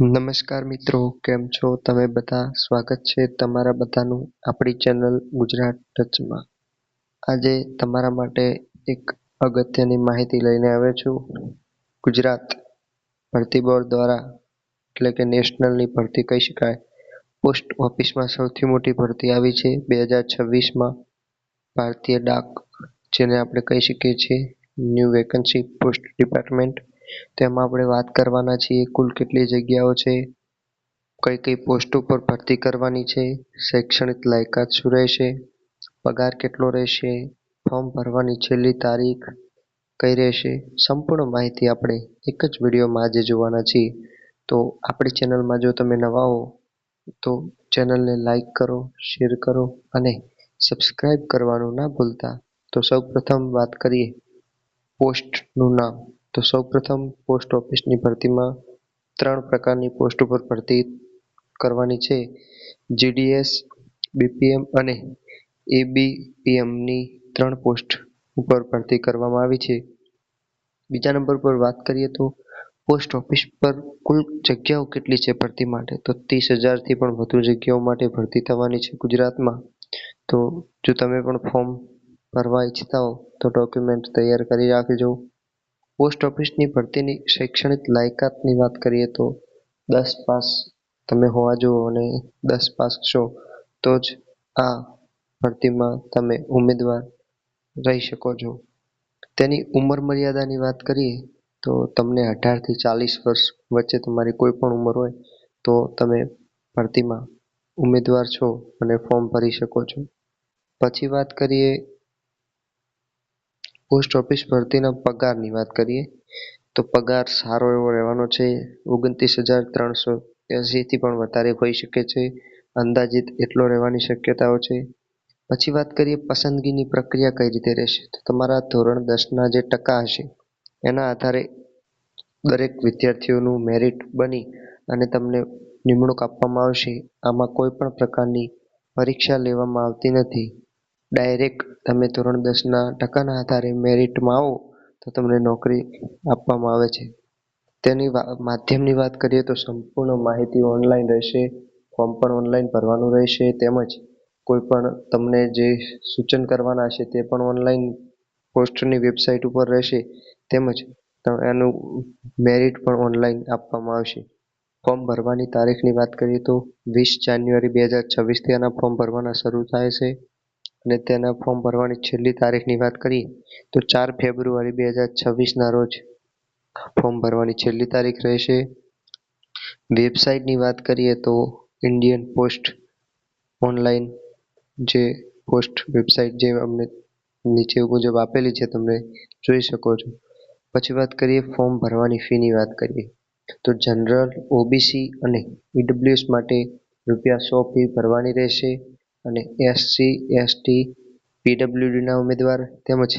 નમસ્કાર મિત્રો, કેમ છો? તમે બધા? સ્વાગત છે તમારા બધાનું આપણી ચેનલ ગુજરાત ટચમાં. આજે તમારા માટે એક અગત્યની માહિતી લઈને આવ્યો છું. ગુજરાત ભરતી બોર્ડ દ્વારા, એટલે કે નેશનલની ભરતી કહી શકાય, પોસ્ટ ઓફિસમાં સૌથી મોટી ભરતી આવી છે બે હજાર છવ્વીસમાં. ભારતીય ડાક, જેને આપણે કહી શકીએ છીએ, ન્યૂ વેકન્સી પોસ્ટ ડિપાર્ટમેન્ટ. તેમાં આપણે વાત કરવાના છીએ કુલ કેટલી જગ્યાઓ છે, કઈ કઈ પોસ્ટ ઉપર ભરતી કરવાની છે, શૈક્ષણિક લાયકાત શું રહેશે, પગાર કેટલો રહેશે, ફોર્મ ભરવાની છેલ્લી તારીખ કઈ રહેશે, સંપૂર્ણ માહિતી આપણે એક જ વિડીયોમાં આજે જોવાના છીએ. તો આપણી ચેનલમાં જો તમે નવા હો, તો ચેનલને લાઈક કરો, શેર કરો અને સબસ્ક્રાઈબ કરવાનું ના ભૂલતા. તો સૌ પ્રથમ વાત કરીએ પોસ્ટનું નામ. તો સૌપ્રથમ પોસ્ટ ઓફિસની ભરતીમાં ત્રણ પ્રકારની પોસ્ટ ઉપર ભરતી કરવાની છે. જીડીએસ બીપીએમ અને એબીપીએમની ત્રણ પોસ્ટ ઉપર ભરતી કરવામાં આવી છે. બીજા નંબર પર વાત કરીએ તો પોસ્ટ ઓફિસ પર કુલ જગ્યાઓ કેટલી છે ભરતી માટે? તો ત્રીસ હજારથી પણ વધુ જગ્યાઓ માટે ભરતી થવાની છે ગુજરાતમાં. તો જો તમે પણ ફોર્મ ભરવા ઈચ્છતા હો તો ડોક્યુમેન્ટ તૈયાર કરી રાખજો. પોસ્ટ ઓફિસની ભરતીની શૈક્ષણિક લાયકાતની વાત કરીએ તો દસ પાસ તમે હોવા જુઓ અને દસ પાસ છો, તો જ આ ભરતીમાં તમે ઉમેદવાર રહી શકો છો. તેની ઉંમર મર્યાદાની વાત કરીએ તો તમને અઢારથી ચાલીસ વર્ષ વચ્ચે તમારી કોઈ પણ ઉંમર હોય તો તમે ભરતીમાં ઉમેદવાર છો અને ફોર્મ ભરી શકો છો. પછી વાત કરીએ પોસ્ટ ઓફિસ ભરતીના પગારની વાત કરીએ, તો પગાર સારો એવો રહેવાનો છે. ઓગણત્રીસ હજાર ત્રણસો એંસીથી પણ વધારે હોઈ શકે છે. અંદાજિત એટલો રહેવાની શક્યતાઓ છે. પછી વાત કરીએ પસંદગીની પ્રક્રિયા કઈ રીતે રહેશે? તો તમારા ધોરણ દસના જે ટકા હશે, એના આધારે દરેક વિદ્યાર્થીઓનું મેરિટ બની અને તમને નિમણૂક આપવામાં આવશે. આમાં કોઈ પણ પ્રકારની પરીક્ષા લેવામાં આવતી નથી. ડાયરેક્ટ તમે ધોરણ દસના ટકાના આધારે મેરિટમાં આવો, તો તમને નોકરી આપવામાં આવે છે. તેની માધ્યમની વાત કરીએ તો સંપૂર્ણ માહિતી ઓનલાઈન રહેશે ફોર્મ પણ ઓનલાઈન ભરવાનું રહેશે તેમજ કોઈ પણ તમને જે સૂચન કરવાના હશે તે પણ ઓનલાઈન પોસ્ટની વેબસાઇટ ઉપર રહેશે તેમજ એનું મેરિટ પણ ઓનલાઈન આપવામાં આવશે. ફોર્મ ભરવાની તારીખની વાત કરીએ તો વીસ જાન્યુઆરી બે હજાર છવ્વીસથી આના ફોર્મ ભરવાના શરૂ થાય છે. અને તેના ફોર્મ ભરવાની છેલ્લી તારીખની વાત કરીએ, તો ચાર ફેબ્રુઆરી બે હજાર છવ્વીસના રોજ ફોર્મ ભરવાની છેલ્લી તારીખ રહેશે. વેબસાઇટની વાત કરીએ તો ઇન્ડિયન પોસ્ટ ઓનલાઈન જે પોસ્ટ વેબસાઇટ જે અમને નીચે મુજબ આપેલી છે, તમને જોઈ શકો છો. પછી વાત કરીએ ફોર્મ ભરવાની ફીની વાત કરીએ, તો જનરલ ઓબીસી અને ઈડબ્લ્યુએસ માટે રૂપિયા સો ફી ભરવાની રહેશે. અને એસસી એસટી પીડબ્લ્યુડીના ઉમેદવાર તેમજ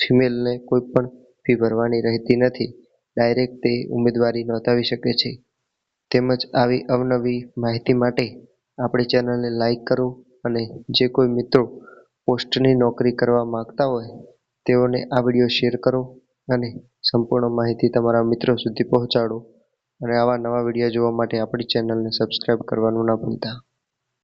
ફિમેલને કોઈ પણ ફી ભરવાની રહેતી નથી. ડાયરેક્ટ તે ઉમેદવારી નોંધાવી શકે છે. તેમજ આવી અવનવી માહિતી માટે આપણી ચેનલને લાઈક કરો અને જે કોઈ મિત્રો પોસ્ટની નોકરી કરવા માંગતા હોય તેઓને આ વીડિયો શેર કરો અને સંપૂર્ણ માહિતી તમારા મિત્રો સુધી પહોંચાડો. અને આવા નવા વીડિયો જોવા માટે આપણી ચેનલને સબસ્ક્રાઈબ કરવાનું ના ભૂલતા.